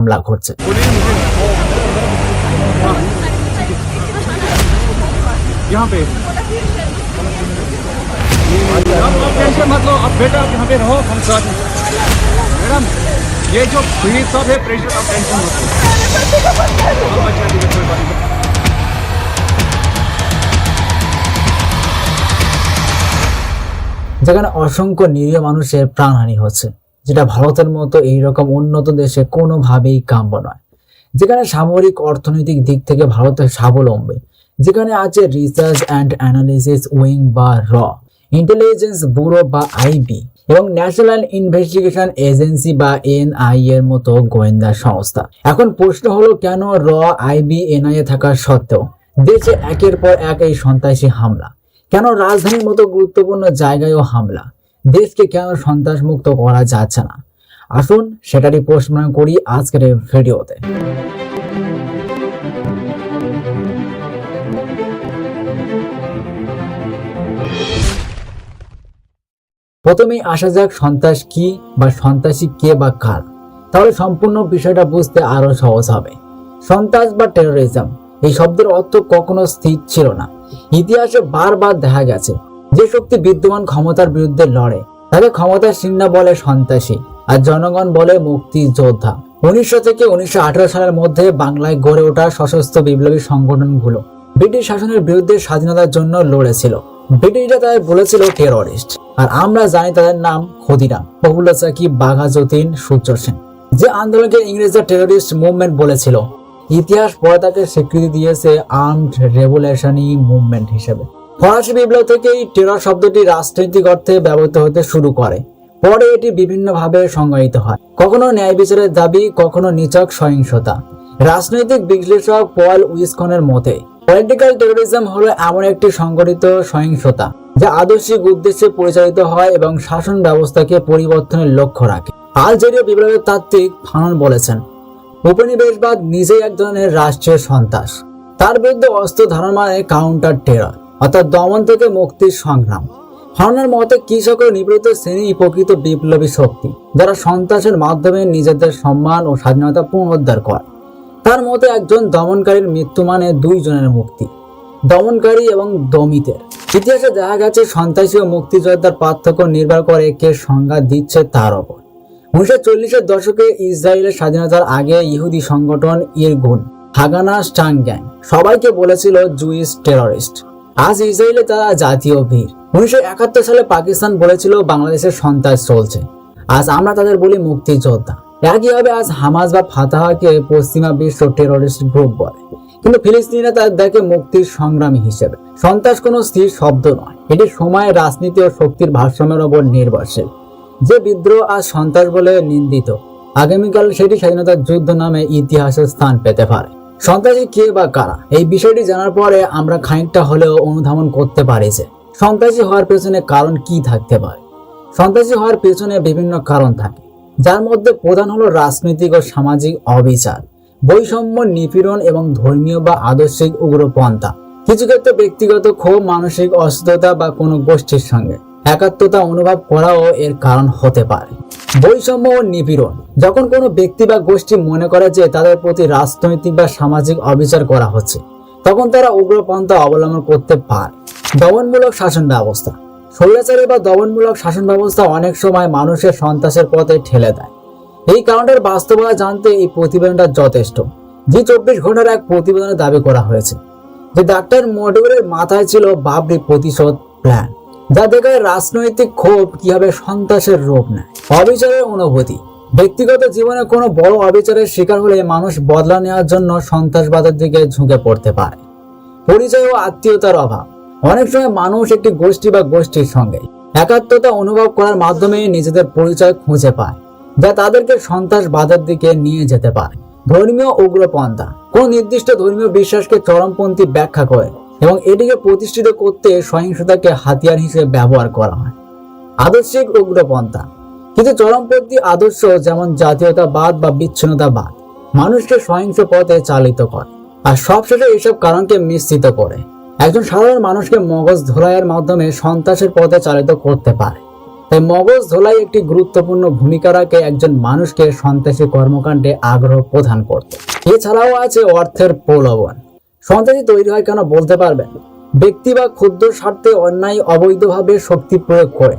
হামলা ঘটছে यहाँ पे आप आप टेंशन मत लो अब बेटा आप यहाँ पे रहो हम साथ हैं। मैडम ये जो भीड़ सब है प्रेशर आप टेंशन मत लो आप बचा दीजिए कोई बात नहीं যেখানে অসংখ্য নিরীহ মানুষের প্রাণহানি হচ্ছে যেটা ভারতের মতো এইরকম উন্নত দেশে কোনোভাবেই কাম্য নয়। যেখানে সামরিক অর্থনৈতিক দিক থেকে ভারতের স্বাবলম্বী, যেখানে আছে রিসার্চ অ্যান্ড অ্যানালিসিস উইং বা র ইন্টেলিজেন্স ব্যুরো বা আইবি এবং ন্যাশনাল ইনভেস্টিগেশন এজেন্সি বা এনআই এর মতো গোয়েন্দা সংস্থা। এখন প্রশ্ন হলো, কেন র আইবি এনআইএ থাকা সত্ত্বেও দেশে একের পর এক এই সন্ত্রাসী হামলা? কেন রাজধানীর মতো গুরুত্বপূর্ণ জায়গায়ও হামলা? দেশকে কেন সন্ত্রাস মুক্ত করা যাচ্ছে না? আসুন সেটারই প্রশ্ন করি আজকের এই ভিডিওতে। প্রথমেই আসা যাক সন্ত্রাস কি বা সন্ত্রাসী কে বা কার। তাহলে সম্পূর্ণ বিষয়টা বুঝতে আরও সহজ হবে। সন্ত্রাস বা টেরোরিজম এই শব্দের অর্থ কখনো স্থির ছিল না। ইতিহাসে বারবার দেখা গেছে যে শক্তি বিদ্যমান ক্ষমতার বিরুদ্ধে লড়ে। তাকে ক্ষমতার সিন্না বলে সন্ত্রাসী আর জনগণ বলে মুক্তি যোদ্ধা উনিশশো থেকে উনিশশো সালের মধ্যে বাংলায় গড়ে ওঠা সশস্ত্র বিপ্লবী সংগঠনগুলো ব্রিটিশ শাসনের বিরুদ্ধে স্বাধীনতার জন্য লড়েছিল। ব্রিটিশরা তাদের বলেছিল, টেররিস্ট। আর আমরা জানি তাদের নাম ক্ষুদিরাম। প্রফুল্ল বাঘা যতীন সূর্য সেন, যে আন্দোলনকে ইংরেজরা টেররিস্ট মুভমেন্ট বলেছিল। ইতিহাস পরে তাকে স্বীকৃতি দিয়েছে আর্মড রেভুলেশনি মুভমেন্ট হিসেবে। ফরাসি বিপ্লব থেকেই টেরর শব্দটি রাজনৈতিক অর্থে ব্যবহৃত হতে শুরু করে। পরে এটি বিভিন্নভাবে সংজ্ঞায়িত হয়। কখনো ন্যায় বিচারের দাবি, কখনো নিচক সহিংসতা। রাজনৈতিক বিশ্লেষক পল উইসকনের মতে, পলিটিক্যাল টেরোরিজম হলো এমন একটি সংগঠিত সহিংসতা, যা আদর্শিক উদ্দেশ্যে পরিচালিত হয় এবং শাসন ব্যবস্থাকে পরিবর্তনের লক্ষ্য রাখে। আলজেরীয় বিপ্লবের তাত্ত্বিক ফানন বলেছেন, উপনিবেশবাদ নিজেই এক ধরনের রাষ্ট্রীয় সন্ত্রাস। তার বিরুদ্ধে অস্ত্র ধারণ মানে কাউন্টার টেরর অর্থাৎ দমন থেকে মুক্তির সংগ্রাম। ফাননের মতে কৃষক ও নিপীড়িত শ্রেণি প্রকৃত বিপ্লবী শক্তি, যারা সন্ত্রাসের মাধ্যমে নিজেদের সম্মান ও স্বাধীনতা পুনরুদ্ধার করে। তার মতে একজন দমনকারীর মৃত্যু মানে দুইজনের মুক্তি, দমনকারী এবং দমিতের। ইতিহাসে দেখা গেছে, সন্ত্রাসী ও মুক্তিযোদ্ধার পার্থক্য নির্ভর করে কে সংজ্ঞা দিচ্ছে তার ওপর। উনিশশো চল্লিশের দশকে ইসরায়েলের স্বাধীনতার আগে ইহুদি সংগঠন ইরগুন হাগানা স্টাং গ্যাং সবাইকে বলেছিল, জুইস টেররিস্ট। আজ ইসরায়েলে তারা জাতীয় ভিড় উনিশশো একাত্তর সালে পাকিস্তান বলেছিল বাংলাদেশের সন্ত্রাস চলছে। আজ আমরা তাদের বলি মুক্তিযোদ্ধা। একইভাবে আজ হামাজ বা ফাতাহাকে পশ্চিমা বিশ্ব টেররিস্ট গ্রুপ বলে? কিন্তু ফিলিস্তিনিরা তাদের দেখে মুক্তির সংগ্রামী হিসেবে। সন্ত্রাস কোনো স্থির শব্দ নয়। এটি সময়, রাজনীতি ও শক্তির ভারসাম্যের ওপর নির্ভরশীল। যে বিদ্রোহ আজ সন্ত্রাস বলে নিন্দিত, আগামীকাল সেটি স্বাধীনতার যুদ্ধ নামে ইতিহাসের স্থান পেতে পারে। সন্ত্রাসী কে বা কারা? এই বিষয়টি জানার পরে আমরা খানিকটা হলেও অনুধাবন করতে পারি যে সন্ত্রাসী হওয়ার পেছনে কারণ কি থাকতে পারে? সন্ত্রাসী হওয়ার পেছনে বিভিন্ন কারণ থাকে, যার মধ্যে প্রধান হলো রাজনৈতিক ও সামাজিক অবিচার, বৈষম্য, নিপীড়ন এবং ধর্মীয় বা আদর্শিক উগ্রপন্থা। কিছু ক্ষেত্রে ব্যক্তিগত ক্ষোভ, মানসিক অসুস্থতা বা কোনো গোষ্ঠীর সঙ্গে। একাত্মতা অনুভব করাও এর কারণ হতে পারে। বৈষম্য ও নিপীড়ন। যখন কোনো ব্যক্তি বা গোষ্ঠী মনে করে যে তাদের প্রতি রাজনৈতিক বা সামাজিক অবিচার করা হচ্ছে, তখন তারা উগ্রপন্থা অবলম্বন করতে পারে। দমনমূলক শাসন ব্যবস্থা। স্বৈরাচারী বা দমনমূলক শাসন ব্যবস্থা অনেক সময় মানুষের সন্ত্রাসের পথে ঠেলে দেয়। এই কারণের বাস্তবতা জানতে এই প্রতিবেদনটা যথেষ্ট। জি চব্বিশ ঘণ্টার এক প্রতিবেদনে দাবি করা হয়েছে যে ডাক্তার মডিউলের মাথায় ছিল বাবরি প্রতিশোধ প্ল্যান যা দেখায় রাজনৈতিক ক্ষোভ কীভাবে সন্ত্রাসের রূপ নেয়। অবিচারের অনুভূতি। ব্যক্তিগত জীবনে কোনো বড় অবিচারের শিকার হলে মানুষ বদলা নেওয়ার জন্য সন্ত্রাসবাদের দিকে ঝুঁকে পড়তে পারে। পরিচয় ও আত্মীয়তার অভাব। অনেক সময় মানুষ একটি গোষ্ঠী বা গোষ্ঠীর সঙ্গে একাত্মতা অনুভব করার মাধ্যমে নিজেদের পরিচয় খুঁজে পায়, যা তাদেরকে সন্ত্রাসবাদের দিকে নিয়ে যেতে পারে। ধর্মীয় উগ্রপন্থা। কোন নির্দিষ্ট ধর্মীয় বিশ্বাসকে চরমপন্থী ব্যাখ্যা করে। এবং এটিকে প্রতিষ্ঠিত করতে সহিংসতাকে হাতিয়ার হিসেবে ব্যবহার করা হয়। আদর্শিক উগ্রপন্থা। কিছু চরমপন্থী আদর্শ যেমন জাতীয়তাবাদ বা বিচ্ছিন্নতাবাদ, মানুষকে সহিংস পথে চালিত করে। আর সবশেষে এইসব কারণকে মিশ্রিত করে। একজন সাধারণ মানুষকে মগজ ধোলাইয়ের মাধ্যমে সন্ত্রাসের পথে চালিত করতে পারে। তাই মগজ ধোলাই একটি গুরুত্বপূর্ণ ভূমিকা রাখে একজন মানুষকে সন্ত্রাসী কর্মকাণ্ডে আগ্রহ প্রদান করতে। এছাড়াও আছে অর্থের প্রলোভন। সন্ত্রাসী তৈরি হয় কেন বলতে পারবেন ব্যক্তি বা ক্ষুদ্র স্বার্থে অন্যায় অবৈধভাবে শক্তি প্রয়োগ করে।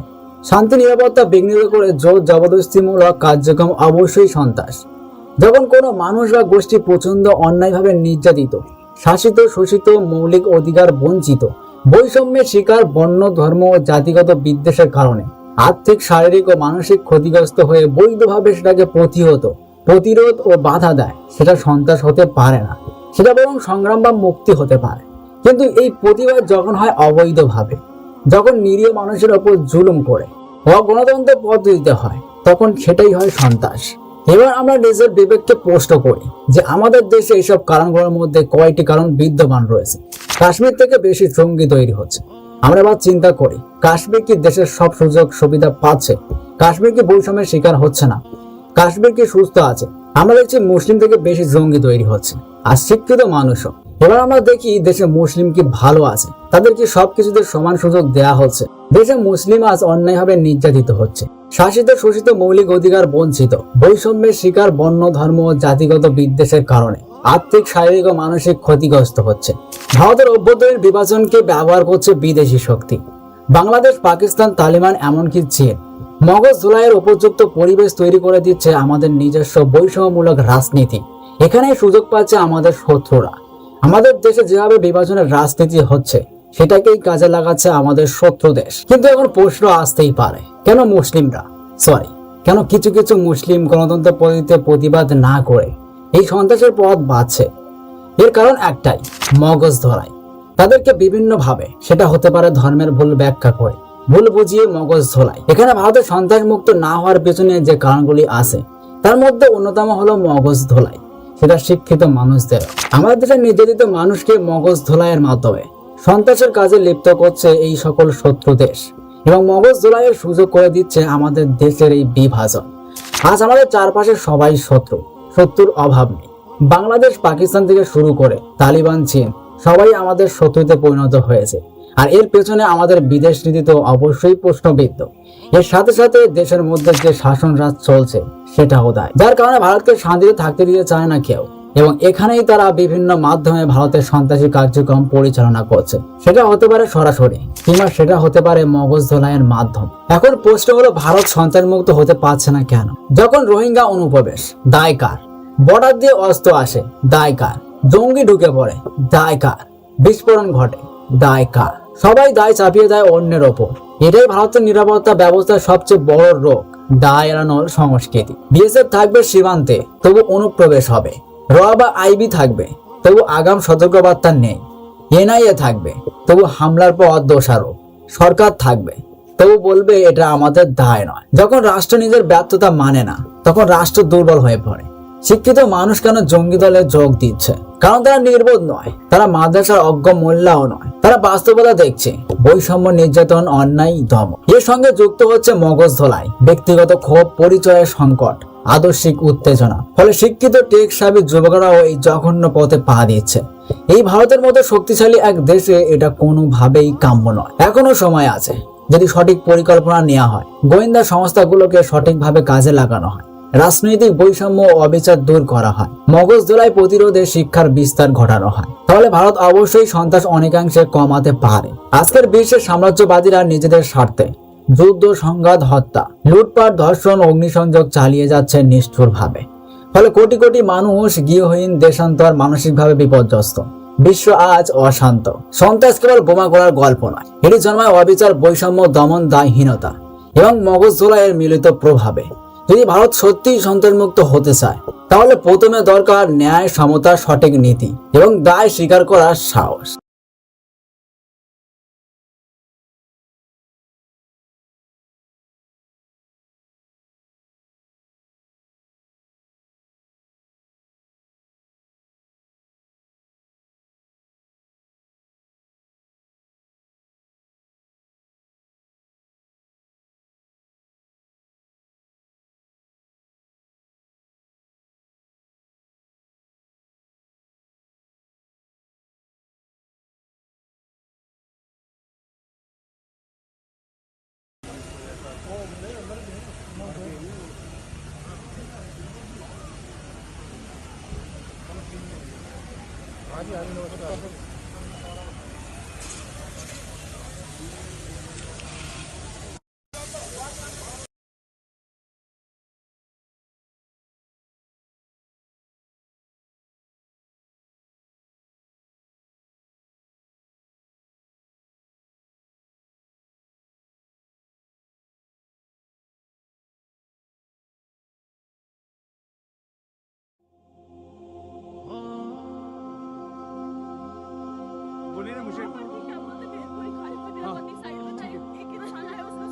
শান্তি, নিরাপত্তা বিঘ্নিত করে জোর, জবরদস্তিমূলক কার্যক্রম অবশ্যই সন্ত্রাস। যখন কোনো মানুষ বা গোষ্ঠী প্রচণ্ড অন্যায়ভাবে নির্যাতিত, শাসিত, শোষিত, মৌলিক অধিকার বঞ্চিত, বৈষম্যের শিকার বর্ণ ধর্ম ও জাতিগত বিদ্বেষের কারণে আর্থিক, শারীরিক ও মানসিক ক্ষতিগ্রস্ত হয়ে বৈধভাবে সেটাকে প্রতিহত, প্রতিরোধ ও বাধা দেয়, সেটা সন্ত্রাস হতে পারে না। সেটা বরং সংগ্রাম বা মুক্তি হতে পারে। কিন্তু এই প্রতিবাদ যখন হয় অবৈধভাবে, যখন নিরীহ মানুষের ওপর জুলুম করে অগণতন্ত্র পদ্ধতিতে হয়, তখন সেটাই হয় সন্ত্রাস। এবার আমরা নিজের বিবেককে প্রশ্ন করি যে আমাদের দেশে এইসব কারণগুলোর মধ্যে কয়টি কারণ বিদ্যমান রয়েছে। কাশ্মীর থেকে বেশি জঙ্গি তৈরি হচ্ছে। আমরা এবার চিন্তা করি, কাশ্মীর কি দেশের সব সুযোগ সুবিধা পাচ্ছে? কাশ্মীর কি বৈষম্যের শিকার হচ্ছে না? কাশ্মীর কি সুস্থ আছে? আমরা দেখছি মুসলিম থেকে বেশি জঙ্গি তৈরি হচ্ছে, আর শিক্ষিত মানুষও। এবার আমরা দেখি দেশে মুসলিম কি ভালো আছে, তাদের কি সবকিছুতে সমান সুযোগ দেয়া হচ্ছে? দেশে মুসলিম আজ অন্যায়ভাবে নির্যাতিত হচ্ছে। শাসিত শোষিত মৌলিক অধিকার বঞ্চিত, বৈষম্যের শিকার বর্ণ ধর্ম ও জাতিগত বিদ্বেষের কারণে আর্থিক, শারীরিক ও মানসিক ক্ষতিগ্রস্ত হচ্ছে। ভারতের অভ্যন্তরীণ বিভাজনকে ব্যবহার করছে বিদেশি শক্তি। বাংলাদেশ, পাকিস্তান, তালিবান, এমনকি চীন। মগজ ধুলাইয়ের উপযুক্ত পরিবেশ তৈরি করে দিচ্ছে আমাদের নিজস্ব বৈষম্যমূলক রাজনীতি। এখানেই সুযোগ পাচ্ছে আমাদের শত্রুরা। আমাদের দেশে যেভাবে বিভাজনের রাজনীতি হচ্ছে, সেটাকেই কাজে লাগাচ্ছে আমাদের শত্রু দেশ। কিন্তু এখন প্রশ্ন আসতেই পারে, কেন মুসলিমরা? সরি কেন কিছু কিছু মুসলিম গণতন্ত্র পদ্ধতিতে প্রতিবাদ না করে? এই সন্ত্রাসের পথ বাঁচছে এর কারণ একটাই, মগজ ধরাই তাদেরকে বিভিন্ন ভাবে সেটা হতে পারে ধর্মের ভুল ব্যাখ্যা করে। ভুল বুঝিয়ে মগজ ধোলাই এখানে ভারতের সন্ত্রাস মুক্ত না হওয়ার পেছনে যে কারণগুলি আছে, তার মধ্যে অন্যতম হলো মগজ ধোলাই সেটা শিক্ষিত মানুষদের। আমাদের দেশের নির্যাতিত মানুষকে মগজ ধোলাইয়ের মাধ্যমে সন্ত্রাসের কাজে লিপ্ত করছে এই সকল শত্রু দেশ। এবং মগজ ধোলাইয়ের সুযোগ করে দিচ্ছে আমাদের দেশের এই বিভাজন। আজ আমাদের চারপাশে সবাই শত্রু, শত্রুর অভাব নেই। বাংলাদেশ, পাকিস্তান থেকে শুরু করে তালিবান, চীন, সবাই আমাদের শত্রুতে পরিণত হয়েছে। আর এর পেছনে আমাদের বিদেশ নীতি তো অবশ্যই প্রশ্নবিদ্ধ। এর সাথে সাথে দেশের মধ্যে যে শাসন রাজ চলছে, সেটাও দায়। যার কারণে ভারতকে শান্তিতে থাকতে দিতে চায় না কেউ। এবং এখানেই তারা বিভিন্ন মাধ্যমে ভারতের সন্ত্রাসী কার্যক্রম পরিচালনা করছে। সেটা হতে পারে সরাসরি, কিংবা সেটা হতে পারে মগজ ধোলাইয়ের মাধ্যম। এখন প্রশ্ন হলো, ভারত সন্ত্রাস মুক্ত হতে পারছে না কেন? যখন রোহিঙ্গা অনুপ্রবেশ, দায় কার? বর্ডার দিয়ে অস্ত্র আসে, দায় কার? জঙ্গি ঢুকে পড়ে, দায় কার? বিস্ফোরণ ঘটে, দায় কার? সবাই দায় চাপিয়ে দেয় অন্যের ওপর। এটাই ভারতের নিরাপত্তা ব্যবস্থার সবচেয়ে বড় রোগ, দায় এড়ানোর সংস্কৃতি। বিএসএফ থাকবে সীমান্তে, তবু অনুপ্রবেশ হবে। র বা আইবি থাকবে, তবু আগাম সতর্কবার্তা নেই। এনআইএ থাকবে, তবু হামলার পর দোষারোপ। সরকার থাকবে, তবু বলবে এটা আমাদের দায় নয়। যখন রাষ্ট্র নিজের ব্যর্থতা মানে না, তখন রাষ্ট্র দুর্বল হয়ে পড়ে। শিক্ষিত মানুষ কেন জঙ্গি দলে যোগ দিচ্ছে? কারণ তারা নির্বোধ নয়, তারা মাদ্রাসার অজ্ঞ মোল্লাও নয়, তারা বাস্তবতা দেখছে। বৈষম্য, নির্যাতন, অন্যায় দম এর সঙ্গে যুক্ত হচ্ছে মগজ ধোলাই, ব্যক্তিগত ক্ষোভ, পরিচয়ের সংকট, আদর্শিক উত্তেজনা। ফলে শিক্ষিত টেক টেকসাবি যুবকরাও এই জঘন্য পথে পা দিচ্ছে। এই ভারতের মতো শক্তিশালী এক দেশে এটা কোনোভাবেই কাম্য নয়। এখনও সময় আছে, যদি সঠিক পরিকল্পনা নেওয়া হয়। গোয়েন্দা সংস্থাগুলোকে সঠিকভাবে কাজে লাগানো হয়। রাজনৈতিক বৈষম্য ও অবিচার দূর করা হয়। মগজ দোলাই প্রতিরোধে শিক্ষার বিস্তার ঘটানো হয়। তাহলে ভারত অবশ্যই সন্ত্রাস অনেকাংশে কমাতে পারে। আজকের বিশ্বের সাম্রাজ্যবাদীরা নিজেদের স্বার্থে যুদ্ধ, সংঘাত, হত্যা, লুটপাট, ধর্ষণ, অগ্নিসংযোগ চালিয়ে যাচ্ছে নিষ্ঠুরভাবে। ফলে কোটি কোটি মানুষ গৃহহীন, দেশান্তর, মানসিকভাবে বিপর্যস্ত। বিশ্ব আজ অশান্ত। সন্ত্রাস কেবল বোমা করার গল্প নয়, এটি জন্মায় অবিচার, বৈষম্য দমন দায়হীনতা এবং মগজ ধোলাইয়ের মিলিত প্রভাবে। যদি ভারত সত্যিই সন্তানমুক্ত হতে চায়, তাহলে প্রথমে দরকার ন্যায়, সমতা, সঠিক নীতি এবং দায় স্বীকার করার সাহস। 아니 아니 넣었다.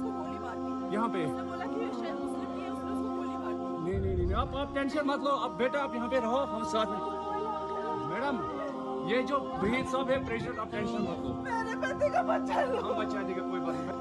गोली मार दी। नहीं नहीं नहीं आप आप टेंशन मत लो। अब बेटा आप यहाँ पे रहो हम साथ में। मैडम ये जो भीड़ सब है प्रेशर आप टेंशन मत लो। मेरे पति का बच्चा लो हम बचा देंगे कोई बात नहीं।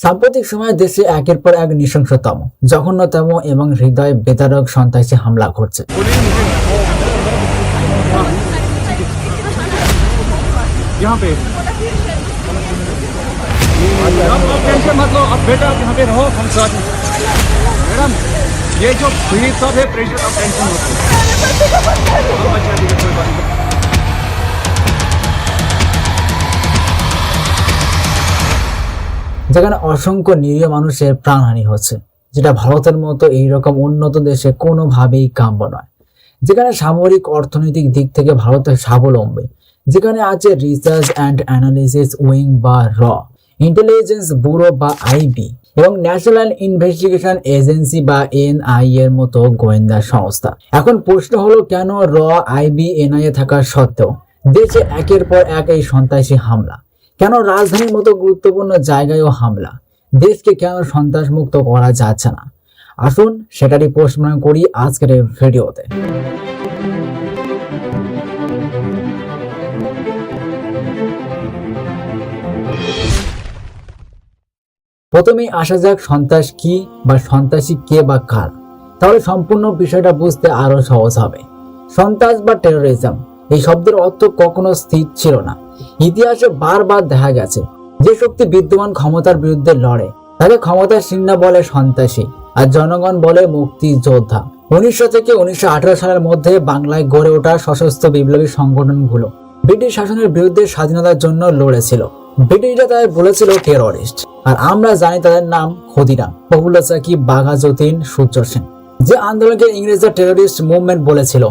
সাম্প্রতিক সময়ে দেশে একের পর এক নৃশংসতম জঘন্যতম এবং হৃদয় বেতারক সন্ত্রাসী হামলা ঘটছে बोलिए ना मुझे हाँ, यहाँ पे आप आप टेंशन मत लो अब बेटा आप यहाँ पे रहो हम साथ में मैडम ये जो भीड़ सब है प्रेशर आप टेंशन मत लो যেখানে অসংখ্য নিরীহ মানুষের প্রাণহানি হচ্ছে, যেটা ভারতের মতো এইরকম উন্নত দেশে কোনোভাবেই কাম্য নয়। যেখানে সামরিক অর্থনৈতিক দিক থেকে ভারতের স্বাবলম্বী, যেখানে আছে রিসার্চ অ্যান্ড অ্যানালিসিস উইং বা র ইন্টেলিজেন্স ব্যুরো বা আইবি এবং ন্যাশনাল ইনভেস্টিগেশন এজেন্সি বা এনআই এর মতো গোয়েন্দা সংস্থা। এখন প্রশ্ন হলো, কেন র আইবি এনআইএ থাকা সত্ত্বেও দেশে একের পর এক এই সন্ত্রাসী হামলা? কেন রাজধানীর মতো গুরুত্বপূর্ণ জায়গায়ও হামলা? দেশকে কেন সন্ত্রাস মুক্ত করা যাচ্ছে না? আসুন সেটারই প্রশ্ন করি আজকের এই ভিডিওতে। প্রথমেই আসা যাক সন্ত্রাস কি বা সন্ত্রাসী কে বা কার। তাহলে সম্পূর্ণ বিষয়টা বুঝতে আরও সহজ হবে। সন্ত্রাস বা টেরোরিজম এই শব্দের অর্থ কখনো স্থির ছিল না। ইতিহাসে বারবার দেখা গেছে যে শক্তি বিদ্যমান ক্ষমতার বিরুদ্ধে লড়ে। তাকে ক্ষমতাসীন না বলে সন্ত্রাসী আর জনগণ বলে মুক্তি যোদ্ধা উনিশশো থেকে উনিশশো সালের মধ্যে বাংলায় গড়ে ওঠা সশস্ত্র বিপ্লবী সংগঠনগুলো ব্রিটিশ শাসনের বিরুদ্ধে স্বাধীনতার জন্য লড়েছিল। ব্রিটিশরা তাদের বলেছিল, টেররিস্ট। আর আমরা জানি তাদের নাম ক্ষুদিরাম। প্রফুল্ল চাকি বাঘা যতীন সূর্য সেন। যে আন্দোলনকে ইংরেজরা টেররিস্ট মুভমেন্ট বলেছিল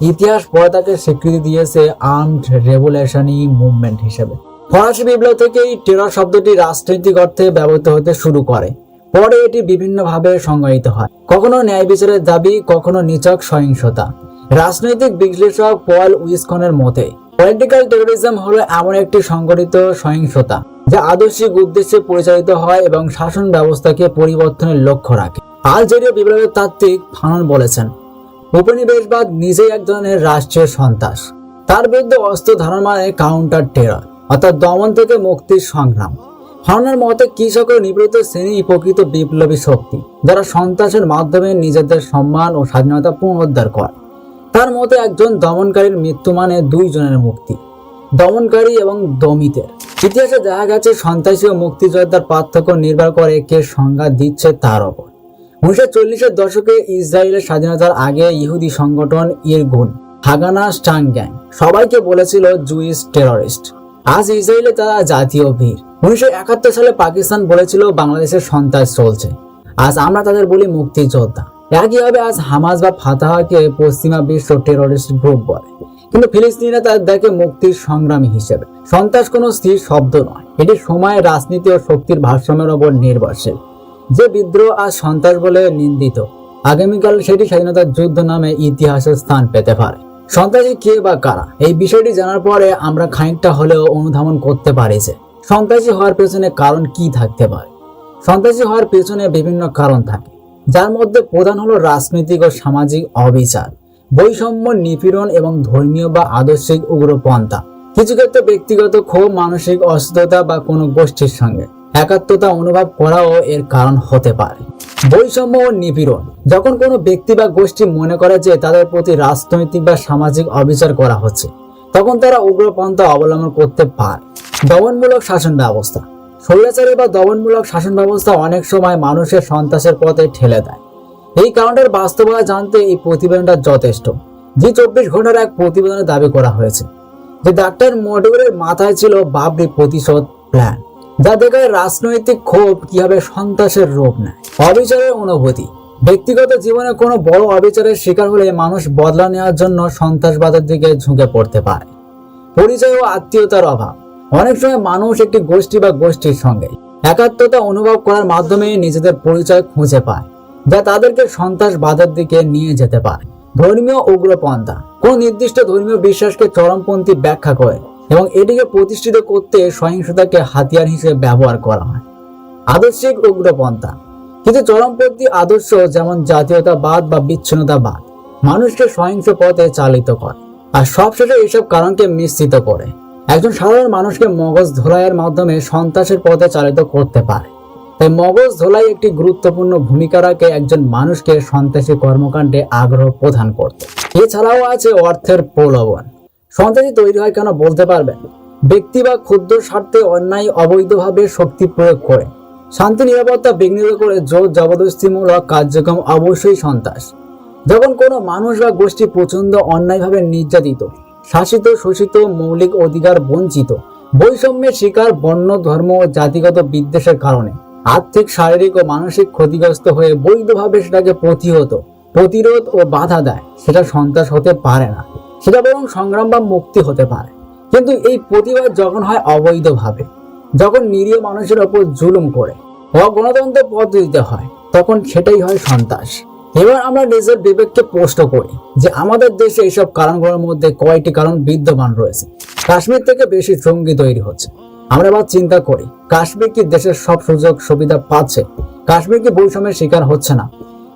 ইতিহাস পরে তাকে স্বীকৃতি দিয়েছে আর্মড রেভুলেশনি মুভমেন্ট হিসেবে। ফরাসি বিপ্লব থেকেই টেরর শব্দটি রাজনৈতিক অর্থে ব্যবহৃত হতে শুরু করে। পরে এটি বিভিন্নভাবে সংজ্ঞায়িত হয়। কখনো ন্যায় বিচারের দাবি, কখনো নিচক সহিংসতা। রাজনৈতিক বিশ্লেষক পল উইসকনের মতে, পলিটিক্যাল টেরোরিজম হলো এমন একটি সংগঠিত সহিংসতা, যা আদর্শিক উদ্দেশ্যে পরিচালিত হয় এবং শাসন ব্যবস্থাকে পরিবর্তনের লক্ষ্য রাখে। আলজেরীয় বিপ্লবের তাত্ত্বিক ফানন বলেছেন উপনিবেশবাদ নিজেই এক ধরনের রাষ্ট্রীয় সন্ত্রাস। তার বিরুদ্ধে অস্ত্র ধারণ মানে কাউন্টার টেরর অর্থাৎ দমন থেকে মুক্তির সংগ্রাম। ফাননের মতে কৃষক ও নিপীড়িত শ্রেণি প্রকৃত বিপ্লবী শক্তি, যারা সন্ত্রাসের মাধ্যমে নিজেদের সম্মান ও স্বাধীনতা পুনরুদ্ধার করে। তার মতে একজন দমনকারীর মৃত্যু মানে দুইজনের মুক্তি, দমনকারী এবং দমিতের। ইতিহাসে দেখা গেছে, সন্ত্রাসী ও মুক্তিযোদ্ধার পার্থক্য নির্ভর করে কে সংজ্ঞা দিচ্ছে তার ওপর। উনিশশো চল্লিশের দশকে ইসরায়েলের স্বাধীনতার আগে ইহুদি সংগঠন ইরগুন, হাগানা স্টাং গ্যাং সবাইকে বলেছিল জুইস টেররিস্ট। আজ ইসরায়েলে তারা জাতীয় বীর। উনিশশো একাত্তর সালে পাকিস্তান বলেছিল বাংলাদেশের সন্ত্রাস চলছে। আজ আমরা তাদের বলি মুক্তিযোদ্ধা। একইভাবে আজ হামাস বা ফাতাহাকে পশ্চিমা বিশ্ব টেররিস্ট গ্রুপ বলে। কিন্তু ফিলিস্তিনিরা তাদের দেখে মুক্তির সংগ্রামী হিসেবে। সন্ত্রাস কোনো স্থির শব্দ নয়। এটি সময় রাজনীতি ও শক্তির ভারসাম্যের ওপর নির্ভরশীল। যে বিদ্রোহ আজ সন্ত্রাস বলে নিন্দিত, আগামীকাল সেটি স্বাধীনতার যুদ্ধ নামে ইতিহাসে স্থান পেতে পারে। সন্ত্রাসী কে বা কারা? এই বিষয়টি জানার পরে আমরা খানিকটা হলেও অনুধাবন করতে পারি যে, সন্ত্রাসী হওয়ার পেছনে কারণ কি থাকতে পারে? সন্ত্রাসী হওয়ার পেছনে বিভিন্ন কারণ থাকে, যার মধ্যে প্রধান হলো রাজনৈতিক ও সামাজিক অবিচার, বৈষম্য, নিপীড়ন এবং ধর্মীয় বা আদর্শিক উগ্রপন্থা। কিছু ক্ষেত্রে ব্যক্তিগত ক্ষোভ, মানসিক অসুস্থতা বা কোনো গোষ্ঠীর সঙ্গে একাত্মতা অনুভব করাও এর কারণ হতে পারে। বৈষম্য ও নিপীড়ন। যখন কোনো ব্যক্তি বা গোষ্ঠী মনে করে যে তাদের প্রতি রাজনৈতিক বা সামাজিক অবিচার করা হচ্ছে, তখন তারা উগ্রপন্থা অবলম্বন করতে পারে। দমনমূলক শাসন ব্যবস্থা। স্বৈরাচারী বা দমনমূলক শাসন ব্যবস্থা অনেক সময় মানুষের সন্ত্রাসের পথে ঠেলে দেয়। এই কারণের বাস্তবতা জানতে এই প্রতিবেদনটা যথেষ্ট জি চব্বিশ ঘণ্টার এক প্রতিবেদনে দাবি করা হয়েছে যে ডাক্তার মডিউলের মাথায় ছিল বাবরি প্রতিশোধ প্ল্যান। যা দেখায় রাজনৈতিক ক্ষোভ কীভাবে সন্ত্রাসের রূপ নেয়? অবিচারের অনুভূতি। ব্যক্তিগত জীবনে কোনো বড় অবিচারের শিকার হলে মানুষ বদলা নেওয়ার জন্য সন্ত্রাসবাদের দিকে ঝুঁকে পড়তে পারে। পরিচয় ও আত্মীয়তার অভাব। অনেক সময় মানুষ একটি গোষ্ঠী বা গোষ্ঠীর সঙ্গে একাত্মতা অনুভব করার মাধ্যমে নিজেদের পরিচয় খুঁজে পায়, যা তাদেরকে সন্ত্রাসবাদের দিকে নিয়ে যেতে পারে। ধর্মীয় উগ্রপন্থা। কোন নির্দিষ্ট ধর্মীয় বিশ্বাসকে চরমপন্থী ব্যাখ্যা করে এবং এটিকে প্রতিষ্ঠিত করতে সহিংসতাকে হাতিয়ার হিসেবে ব্যবহার করা হয়। আদর্শিক উগ্রপন্থা। কিন্তু চরমপন্থী আদর্শ যেমন জাতীয়তাবাদ বা বিচ্ছিন্নতাবাদ, মানুষকে সহিংস পথে চালিত করে। আর সবশেষে এইসব কারণকে মিশ্রিত করে। একজন সাধারণ মানুষকে মগজ ধোলাইয়ের মাধ্যমে সন্ত্রাসের পথে চালিত করতে পারে। তাই মগজ ধোলাই একটি গুরুত্বপূর্ণ ভূমিকা রাখে একজন মানুষকে সন্ত্রাসী কর্মকাণ্ডে আগ্রহ প্রদান করতে। এছাড়াও আছে অর্থের প্রলোভন। সন্ত্রাসী তৈরি হয় কেন বলতে পারবেন ব্যক্তি বা ক্ষুদ্র স্বার্থে অন্যায় অবৈধভাবে শক্তি প্রয়োগ করে। শান্তি, নিরাপত্তা বিঘ্নিত করে জোর, জবরদস্তিমূলক কার্যক্রম অবশ্যই সন্ত্রাস। যখন কোনো মানুষ বা গোষ্ঠী প্রচণ্ড অন্যায়ভাবে নির্যাতিত, শাসিত, শোষিত, মৌলিক অধিকার বঞ্চিত, বৈষম্যের শিকার বর্ণ ধর্ম ও জাতিগত বিদ্বেষের কারণে আর্থিক, শারীরিক ও মানসিক ক্ষতিগ্রস্ত হয়ে বৈধভাবে সেটাকে প্রতিহত, প্রতিরোধ ও বাধা দেয়, সেটা সন্ত্রাস হতে পারে না। সেটা বরং সংগ্রাম বা মুক্তি হতে পারে। কিন্তু এই প্রতিবাদ যখন হয় অবৈধভাবে, যখন নিরীহ মানুষের ওপর জুলুম করে অগণতন্ত্র পদ্ধতিতে হয়, তখন সেটাই হয় সন্ত্রাস। এবার আমরা নিজের বিবেককে প্রশ্ন করি যে আমাদের দেশে এইসব কারণগুলোর মধ্যে কয়টি কারণ বিদ্যমান রয়েছে। কাশ্মীর থেকে বেশি জঙ্গি তৈরি হচ্ছে। আমরা আবার চিন্তা করি, কাশ্মীর কি দেশের সব সুযোগ সুবিধা পাচ্ছে? কাশ্মীর কি বৈষম্যের শিকার হচ্ছে না?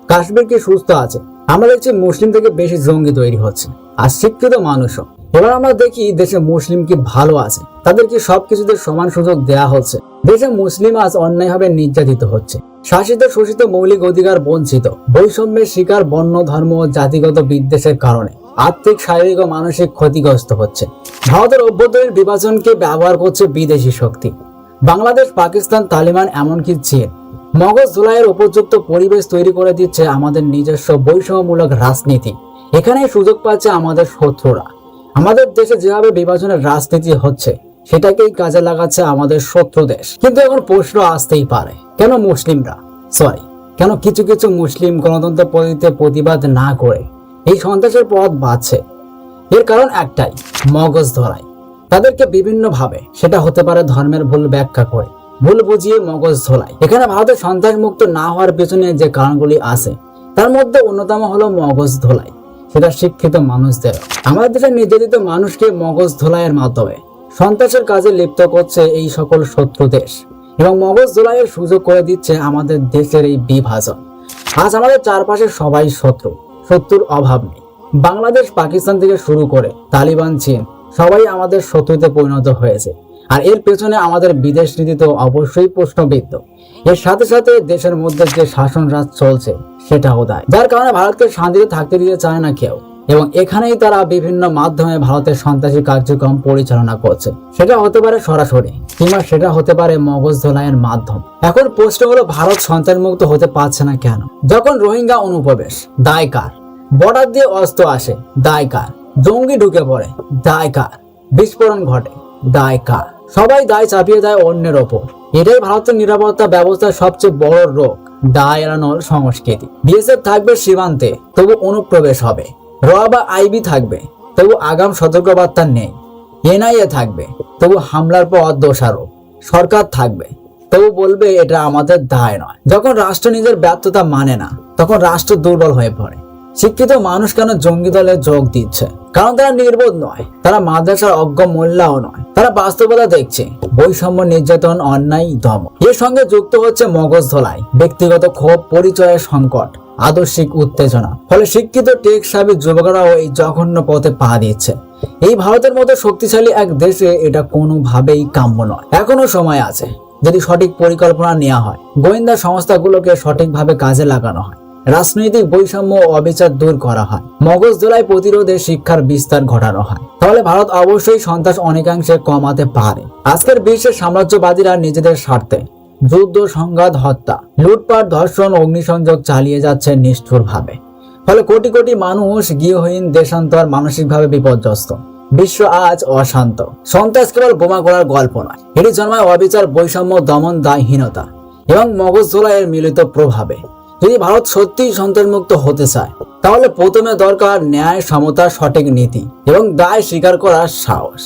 কাশ্মীর কি সুস্থ আছে? আমরা দেখছি মুসলিম থেকে বেশি জঙ্গি তৈরি হচ্ছে, আর শিক্ষিত মানুষও। এবার আমরা দেখি দেশে মুসলিম কি ভালো আছে তাদের কি সবকিছুতে সমান সুযোগ দেয়া হচ্ছে। দেশে মুসলিম আজ অন্যায়ভাবে নির্যাতিত হচ্ছে। শাসিত শোষিত মৌলিক অধিকার বঞ্চিত, বৈষম্যের শিকার বর্ণ ধর্ম ও জাতিগত বিদ্বেষের কারণে আর্থিক, শারীরিক ও মানসিক ক্ষতিগ্রস্ত হচ্ছে। ভারতের অভ্যন্তরীণ বিভাজনকে ব্যবহার করছে বিদেশি শক্তি। বাংলাদেশ, পাকিস্তান, তালিবান, এমনকি চীন। মগজ ধোলাইয়ের উপযুক্ত পরিবেশ তৈরি করে দিচ্ছে আমাদের নিজস্ব বৈষম্যমূলক রাজনীতি। এখানে সুযোগ পাচ্ছে আমাদের শত্রুরা। আমাদের দেশে যেভাবে বিভাজনের রাজনীতি হচ্ছে, সেটাকেই কাজে লাগাচ্ছে আমাদের শত্রু দেশ। কিন্তু এখন প্রশ্ন আসতেই পারে, কেন মুসলিমরা? সরি কেন কিছু কিছু মুসলিম গণতন্ত্র পদ্ধতিতে প্রতিবাদ না করে? এই সন্ত্রাসের পথ বাঁচছে এর কারণ একটাই, মগজ ধরাই তাদেরকে বিভিন্ন ভাবে সেটা হতে পারে ধর্মের ভুল ব্যাখ্যা করে। ভুল বুঝিয়ে মগজ ধোলাই এখানে ভারতের সন্ত্রাস মুক্ত না হওয়ার পেছনে যে কারণগুলি আছে, তার মধ্যে অন্যতম হলো মগজ ধোলাই। সেটা শিক্ষিত মানুষদের। আমাদের দেশের নির্যাতিত মানুষকে মগজ ধোলাইয়ের মাধ্যমে সন্ত্রাসের কাজে লিপ্ত করছে এই সকল শত্রু দেশ। এবং মগজ ধোলাইয়ের সুযোগ করে দিচ্ছে আমাদের দেশের এই বিভাজন। আজ আমাদের চারপাশে সবাই শত্রু, শত্রুর অভাব নেই। বাংলাদেশ, পাকিস্তান থেকে শুরু করে তালিবান, চীন, সবাই আমাদের শত্রুতে পরিণত হয়েছে। আর এর পেছনে আমাদের বিদেশ নীতি তো অবশ্যই প্রশ্নবিদ্ধ। এর সাথে সাথে দেশের মধ্যে যে শাসন রাজ চলছে, সেটাও দায়। যার কারণে ভারতকে শান্তিতে থাকতে দিতে চায় না কেউ। এবং এখানেই তারা বিভিন্ন মাধ্যমে ভারতের সন্ত্রাসী কার্যক্রম পরিচালনা করছে। সেটা হতে পারে সরাসরি, কিংবা সেটা হতে পারে মগজ ধোলাইয়ের মাধ্যম। এখন প্রশ্ন হলো, ভারত সন্ত্রাস মুক্ত হতে পারছে না কেন? যখন রোহিঙ্গা অনুপ্রবেশ, দায় কার? বর্ডার দিয়ে অস্ত্র আসে, দায় কার? জঙ্গি ঢুকে পড়ে, দায় কার? বিস্ফোরণ ঘটে, দায় কার? সবাই দায় চাপিয়ে দেয় অন্যের ওপর। এটাই ভারতের নিরাপত্তা ব্যবস্থার সবচেয়ে বড় রোগ, দায় এড়ানোর সংস্কৃতি। বিএসএফ থাকবে সীমান্তে, তবু অনুপ্রবেশ হবে। র বা আইবি থাকবে, তবু আগাম সতর্কবার্তা নেই। এনআইএ থাকবে, তবু হামলার পর দোষারোপ সরকার থাকবে, তবু বলবে এটা আমাদের দায় নয়। যখন রাষ্ট্র নিজের ব্যর্থতা মানে না, তখন রাষ্ট্র দুর্বল হয়ে পড়ে। শিক্ষিত মানুষ কেন জঙ্গি দলে যোগ দিচ্ছে? কারণ তারা নির্বোধ নয়, তারা মাদ্রাসার অজ্ঞ মোল্লাও নয়, তারা বাস্তবতা দেখছে। বৈষম্য, নির্যাতন, অন্যায়, দম। এর সঙ্গে যুক্ত হচ্ছে মগজ ধোলাই, ব্যক্তিগত ক্ষোভ, পরিচয়ের সংকট, আদর্শিক উত্তেজনা। ফলে শিক্ষিত টেক সাবি যুবকরাও এই জঘন্য পথে পা দিচ্ছে। এই ভারতের মতো শক্তিশালী এক দেশে এটা কোনোভাবেই কাম্য নয়। এখনও সময় আছে, যদি সঠিক পরিকল্পনা নেওয়া হয়, গোয়েন্দা সংস্থাগুলোকে সঠিকভাবে কাজে লাগানো হয়। রাজনৈতিক বৈষম্য অবিচার দূর করা হয়। মগজ দোলাই প্রতিরোধে শিক্ষার বিস্তার ঘটানো হয়। তাহলে ভারত অবশ্যই সন্ত্রাস অনেকাংশে কমাতে পারে। আজকের বিশ্বের সাম্রাজ্যবাদীরা নিজেদের স্বার্থে যুদ্ধ, সংঘাত, হত্যা, লুটপাট, ধর্ষণ, অগ্নিসংযোগ চালিয়ে যাচ্ছে নিষ্ঠুরভাবে। ফলে কোটি কোটি মানুষ গৃহহীন, দেশান্তর, মানসিকভাবে বিপর্যস্ত। বিশ্ব আজ অশান্ত। সন্ত্রাস কেবল বোমা করার গল্প নয়, এটি জন্মায় অবিচার, বৈষম্য দমন দায়হীনতা এবং মগজ ধোলাইয়ের মিলিত প্রভাবে। যদি ভারত সত্যিই সন্ত্রাসমুক্ত হতে চায়, তাহলে প্রথমে দরকার ন্যায়, সমতা, সঠিক নীতি এবং দায় স্বীকার করার সাহস।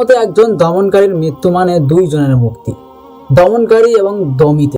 মতে একজন দমনকারীর মৃত্যু মানে দুইজনের মুক্তি দমনকারী এবং দমিতে।